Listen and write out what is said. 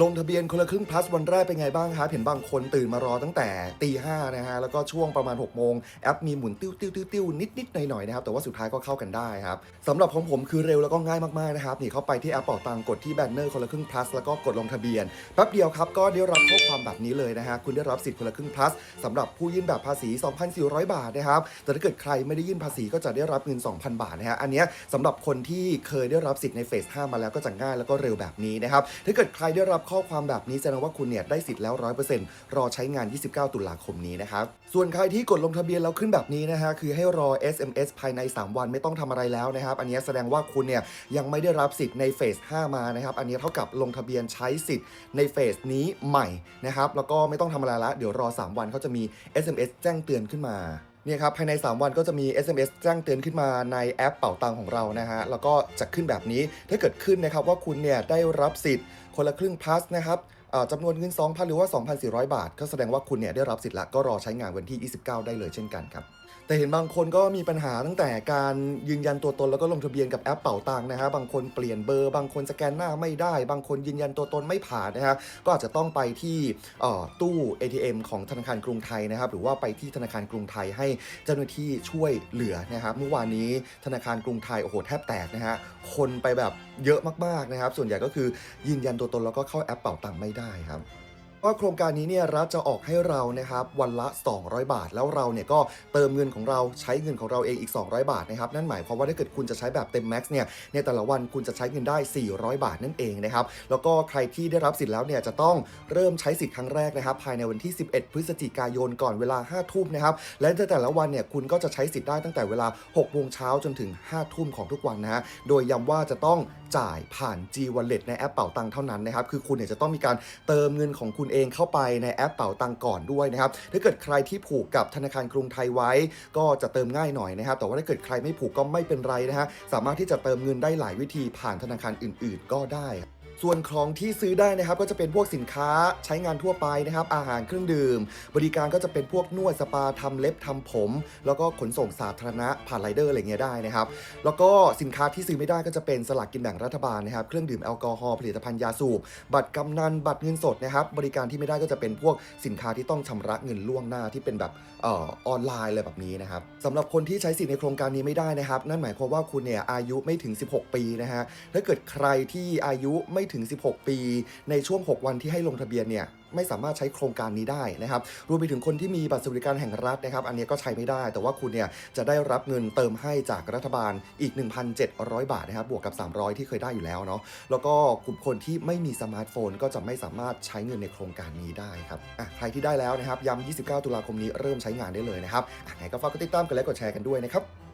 ลงทะเบียนคนละครึ่ง plus วันแรกเป็นไงบ้างครับเห็นบางคนตื่นมารอตั้งแต่ตีห้านะฮะแล้วก็ช่วงประมาณ6โมงแอปมีหมุนติ้วติ้วติ้วติ้วนิดนิดหน่อยหน่อยนะครับแต่ว่าสุดท้ายก็เข้ากันได้ครับสำหรับของผมคือเร็วแล้วก็ง่ายมากๆนะครับนี่เข้าไปที่แอปเป่าตังกดที่แบนเนอร์คนละครึ่ง plus แล้วก็กดลงทะเบียนแป๊บเดียวครับก็ได้รับข้อความแบบนี้เลยนะฮะคุณได้รับสิทธิ์คนละครึ่ง plus สำหรับผู้ยื่นแบบภาษี 2,400 บาทนะครับแต่ถ้าเกิดใครไม่ได้ยื่นภาษีก็จะได้รับเงิน 2,000 บาทนะฮะอันนี้สำหรับคนที่เคยได้รับสิทธิ์ในเฟส5มาแล้วก็จะง่ายแล้วก็เร็วแบบนี้นะครับถ้าเกิดใครได้รับข้อความแบบนี้แสดงว่าคุณเนี่ยได้สิทธิ์แล้ว 100%รอใช้งาน 29 ตุลาคมนี้นะครับ ส่วนใครที่กดลงทะเบียนแล้วขึ้นแบบนี้นะฮะคือให้รอ SMS ภายใน 3 วันไม่ต้องทำอะไรแล้วนะครับ อันนี้แสดงว่าคุณเนี่ยยังไม่ได้รับสิทธิ์ในเฟส 5 มานะครับ อันนี้เท่ากับลงทะเบียนใช้สิทธิ์ในเฟสนี้ใหม่นะครับ แล้วก็ไม่ต้องทำอะไรละ เดี๋ยวรอ 3 วันเขาจะมี SMS แจ้งเตือนขึ้นมา เนี่ยครับภายใน 3 วันก็จะมี SMS แจ้งเตือนขึ้นมาในแอปเป่าตังของเรานะฮะแล้วก็จะขึ้นแบบนี้ถ้าเกิดขึ้นนะครับว่าคุณเนี่ยได้รับสิทธิ์คนละครึ่ง plus นะครับ จำนวนเงิน 2,000 หรือว่า 2,400 บาท ก็แสดงว่าคุณเนี่ยได้รับสิทธิ์ละก็รอใช้งานวันที่ 29 ได้เลยเช่นกันครับ แต่เห็นบางคนก็มีปัญหาตั้งแต่การยืนยันตัวตนแล้วก็ลงทะเบียนกับแอปเป่าตังนะฮะ บางคนเปลี่ยนเบอร์ บางคนสแกนหน้าไม่ได้ บางคนยืนยันตัวตนไม่ผ่านนะฮะ ก็อาจจะต้องไปที่เอ่อตู้ ATM ของธนาคารกรุงไทยนะครับ หรือว่าไปที่ธนาคารกรุงไทยให้เจ้าหน้าที่ช่วยเหลือนะครับ เมื่อวานนี้ธนาคารกรุงไทยโอ้โหแทบแตกนะฮะ คนไปแบบเยอะมากๆนะครับ ส่วนใหญ่ก็คือยืนยันตัวตนแล้วก็เข้าแอปเป่าตังไม่ได้ครับก็โครงการนี้เนี่ยรัฐจะออกให้เรานะครับวันละ 200 บาท แล้วเราเนี่ยก็เติมเงินของเราใช้เงินของเราเองอีก 200 บาทนะครับนั่นหมายความว่าถ้าเกิดคุณจะใช้แบบเต็มแม็กซ์เนี่ยในแต่ละวันคุณจะใช้เงินได้ 400 บาทนั่นเองนะครับแล้วก็ใครที่ได้รับสิทธิ์แล้วเนี่ยจะต้องเริ่มใช้สิทธิ์ครั้งแรกนะครับภายในวันที่ 11 พฤศจิกายนก่อนเวลา 5 ทุ่มนะครับและในแต่ละวันเนี่ยคุณก็จะใช้สิทธิ์ได้ตั้งแต่เวลา6โมงเช้าจนถึง 5 ทุ่มของทุกวันนะฮะโดยย้ำว่าจะต้องจ่ายผ่าน G Wallet ในแอปเป่าตังเท่านั้นนะครับ คือคุณเนี่ยจะต้องมีการเติมเงินของคุณเองเข้าไปในแอปเป่าตังก่อนด้วยนะครับ ถ้าเกิดใครที่ผูกกับธนาคารกรุงไทยไว้ ก็จะเติมง่ายหน่อยนะครับ แต่ว่าถ้าเกิดใครไม่ผูกก็ไม่เป็นไรนะฮะ สามารถที่จะเติมเงินได้หลายวิธีผ่านธนาคารอื่น ๆ ก็ได้ ส่วนของที่ซื้อได้นะครับก็จะเป็นพวกสินค้าใช้งานทั่วไปนะครับ อาหารเครื่องดื่ม บริการก็จะเป็นพวกนวดสปาทำเล็บทำผม แล้วก็ขนส่งสาธารณะผ่านไรเดอร์อะไรเงี้ยได้นะครับ แล้วก็สินค้าที่ซื้อไม่ได้ก็จะเป็นสลากกินแบ่งรัฐบาลนะครับ เครื่องดื่มแอลกอฮอล์ผลิตภัณฑ์ยาสูบ บัตรกำนันบัตรเงินสดนะครับ บริการที่ไม่ได้ก็จะเป็นพวกสินค้าที่ต้องชำระเงินล่วงหน้าที่เป็นแบบเอ่อออนไลน์อะไรแบบนี้นะครับสำหรับคนที่ใช้สิทธิ์ในโครงการนี้ไม่ได้นะครับ นั่นหมายความว่าคุณเนี่ยอายุไม่ถึง 16 ปีนะฮะถ้าเกิดใครที่อายุไม่ถึง 16 ปี ในช่วง 6 วันที่ให้ลงทะเบียนเนี่ยไม่สามารถใช้โครงการนี้ได้นะครับ รวมไปถึงคนที่มีบัตรสวัสดิการแห่งรัฐนะครับ อันนี้ก็ใช้ไม่ได้ แต่ว่าคุณเนี่ยจะได้รับเงินเติมให้จากรัฐบาลอีก 1,700 บาทนะครับ บวกกับ 300 ที่เคยได้อยู่แล้วเนาะ แล้วก็กลุ่มคนที่ไม่มีสมาร์ทโฟนก็จะไม่สามารถใช้เงินในโครงการนี้ได้ครับอะใครที่ได้แล้วนะครับย้ำ29 ตุลาคมนี้เริ่มใช้งานได้เลยนะครับอะไหนก็ฝากกดติดตามกันและกดแชร์กันด้วยนะครับ